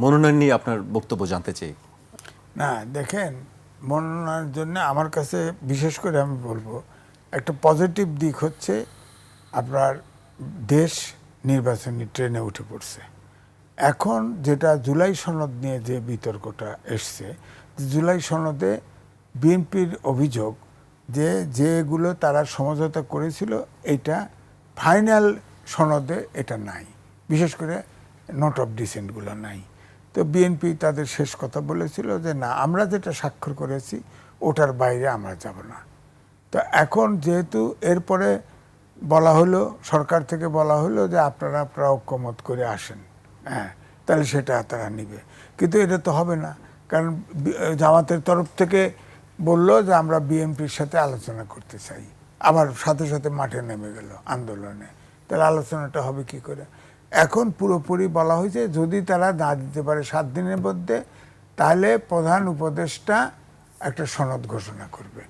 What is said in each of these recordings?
মনোনয়ন নিয়ে আপনার বক্তব্য জানতে চাই। না, দেখেন, মনোনয়নের জন্য আমার কাছে বিশেষ করে আমি বলব, একটা পজিটিভ দিক হচ্ছে আপনার দেশ নির্বাচনী ট্রেনে উঠে পড়ছে। এখন যেটা জুলাই সনদ নিয়ে যে বিতর্কটা এসছে, জুলাই সনদে বিএনপির অভিযোগ যে যেগুলো তারা সমঝোতা করেছিল, এটা ফাইনাল সনদে এটা নাই। বিশেষ করে নোট অফ ডিসেন্টগুলো নাই। তো বিএনপি তাদের শেষ কথা বলেছিল যে, না, আমরা যেটা স্বাক্ষর করেছি, ওটার বাইরে আমরা যাব না। তো এখন যেহেতু এরপরে বলা হলো, সরকার থেকে বলা হলো যে, আপনারা আপনারা ঐক্যমত করে আসেন। হ্যাঁ তাহলে সেটা তারা নিবে। কিন্তু এটা তো হবে না। কারণ জামাতের তরফ থেকে বলল যে, আমরা বিএনপির সাথে আলোচনা করতে চাই। আবার সাথে সাথে মাঠে নেমে গেল আন্দোলনে। তাহলে আলোচনাটা হবে কি করে? এখন পুরোপুরি বলা হয়েছে যদি তারা না দিতে পারে সাত দিনের মধ্যে, তাহলে প্রধান উপদেষ্টা একটা সনদ ঘোষণা করবে।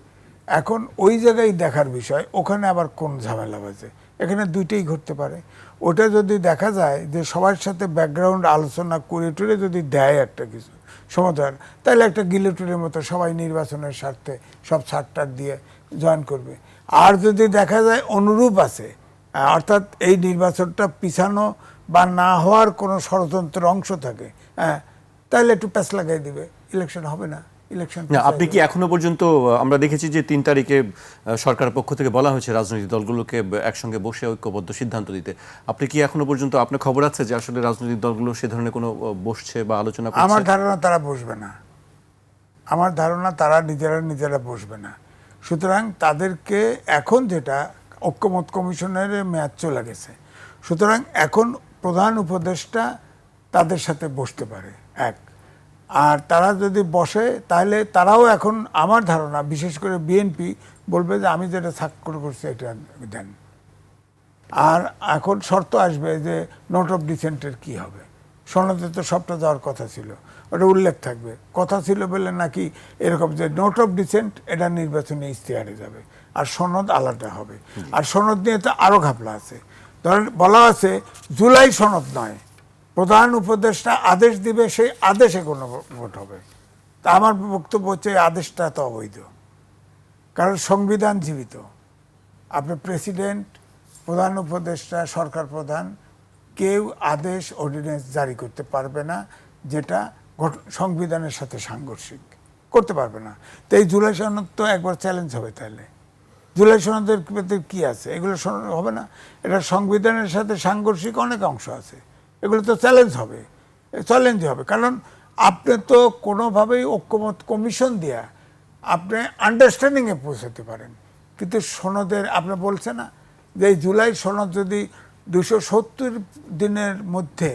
এখন ওই জায়গায় দেখার বিষয়, ওখানে আবার কোন ঝামেলা বাজে এখানে দুইটাই ঘটতে পারে। ওটা যদি দেখা যায় যে সবার সাথে ব্যাকগ্রাউন্ড আলোচনা করে টুরে যদি দেয় একটা কিছু সমাধান, তাহলে একটা গিলেটুরের মতো সবাই নির্বাচনের স্বার্থে সব ছাড়টার দিয়ে জয়েন করবে। আর যদি দেখা যায় অনুরূপ আছে অর্থাৎ এই নির্বাচনটা পিছানো বা না হওয়ার কোনো ষড়যন্ত্রের অংশ থাকে। হ্যাঁ তাহলে একটু প্যাচ লাগাই দিবে। ইলেকশন হবে না। ইলেকশন না আপনি কি এখনও পর্যন্ত আমরা দেখেছি যে তিন তারিখে আহ, সরকারের পক্ষ থেকে বলা হয়েছে রাজনৈতিক দলগুলোকে একসঙ্গে বসে ঐক্যবদ্ধ সিদ্ধান্ত দিতে। আপনি কি এখনও পর্যন্ত আপনার খবর আছে যে আসলে রাজনৈতিক দলগুলো সে ধরনের কোনো বসছে বা আলোচনা আমার ধারণা তারা বসবে না। আমার ধারণা তারা নিজেরা নিজেরা বসবে না। সুতরাং তাদেরকে এখন যেটা ঐক্যমত কমিশনের মেয়াদ চলে গেছে। সুতরাং এখন প্রধান উপদেষ্টা তাদের সাথে বসতে পারে, এক। আর তারা যদি বসে, তাহলে তারাও এখন আমার ধারণা, বিশেষ করে বিএনপি বলবে যে, আমি যেটা স্বাক্ষর করছি, এটা দেন। আর এখন শর্ত আসবে যে নোট অফ ডিসেন্টের কি হবে? সনদে তো সবটা যাওয়ার কথা ছিল। ওটা উল্লেখ থাকবে। কথা ছিল বলে নাকি এরকম যে নোট অফ ডিসেন্ট এটা নির্বাচনে ইশতেহারে যাবে। আর সনদ আলাদা হবে। আর সনদ নিয়ে তো আরও ঘাপলা আছে। ধরেন বলা আছে জুলাই সনদ নয়। প্রধান উপদেষ্টা আদেশ দিবে সেই আদেশে কোনো ভোট হবে। তা আমার বক্তব্য হচ্ছে আদেশটা তো অবৈধ। কারণ সংবিধান জীবিত। আপনি প্রেসিডেন্ট প্রধান উপদেষ্টা সরকার প্রধান কেউ আদেশ অর্ডিন্যান্স জারি করতে পারবে না, যেটা সংবিধানের সাথে সাংঘর্ষিক। করতে পারবে না। তো এই জুলাই সনদ তো একবার চ্যালেঞ্জ হবে তাহলে জুলাই সনদের কি আছে? এগুলো হবে না। এটা সংবিধানের সাথে সাংঘর্ষিক অনেক অংশ আছে। এগুলো তো চ্যালেঞ্জ হবে। চ্যালেঞ্জ হবে। কারণ আপনি তো কোনোভাবেই ঐক্যমত কমিশন দিয়া আপনি আন্ডারস্ট্যান্ডিংয়ে পৌঁছাতে পারেন। কিন্তু সনদের, আপনি বলছে না যে এই জুলাই সনদ যদি দুশো সত্তর দিনের মধ্যে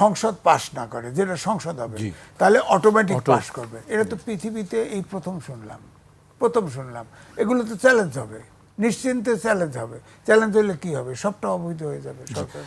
সংসদ পাশ না করে যেটা সংসদ হবে তাহলে অটোমেটিক পাশ করবে। এটা তো পৃথিবীতে এই প্রথম শুনলাম প্রথম শুনলাম। এগুলো তো চ্যালেঞ্জ হবে নিশ্চিন্তে চ্যালেঞ্জ হবে। চ্যালেঞ্জ হলে কি হবে? সবটা অবৈধ হয়ে যাবে সরকার।